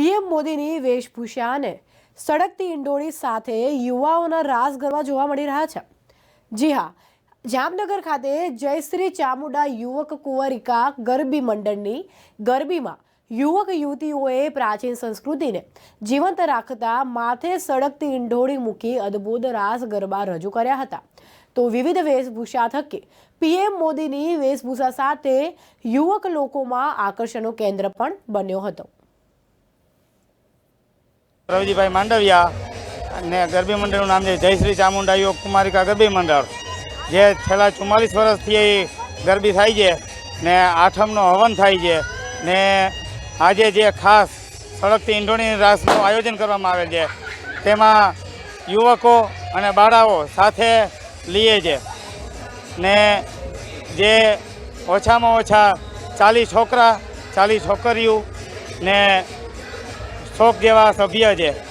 PM મોદીની વેશભૂષા અને સળગતી ઇંડોળી સાથે યુવાઓના રાસ ગરબા જોવા મળી રહ્યા છે. જી હા, જામનગર ખાતે જયશ્રી ચામુંડા યુવક કુંવરિકા ગરબી મંડળની ગરબીમાં યુવક યુવતીઓએ પ્રાચીન સંસ્કૃતિને જીવંત રાખતા માથે સળગતી ઇંડોળી મૂકી અદ્ભુત રાસ ગરબા રજૂ કર્યા હતા. તો વિવિધ વેશભૂષા થકી પીએમ મોદીની વેશભૂષા સાથે યુવક લોકોમાં આકર્ષણનું કેન્દ્ર પણ બન્યો હતો. રવજીભાઈ માંડવિયા અને ગરબી મંડળનું નામ છે જયશ્રી ચામુંડા યુવક કુમારિકા ગરબી મંડળ. જે છેલ્લા ચુમ્માલીસ વર્ષથી એ ગરબી થાય છે ને આઠમનો હવન થાય છે ને આજે જે ખાસ સળગતી ઈંઢોણી રાસનું આયોજન કરવામાં આવેલ છે, તેમાં યુવકો અને બાળાઓ સાથે લીએ છે. ને જે ઓછામાં ઓછા ચાલીસ છોકરા, ચાલીસ છોકરીઓ ને શોખ જેવા સભ્ય છે.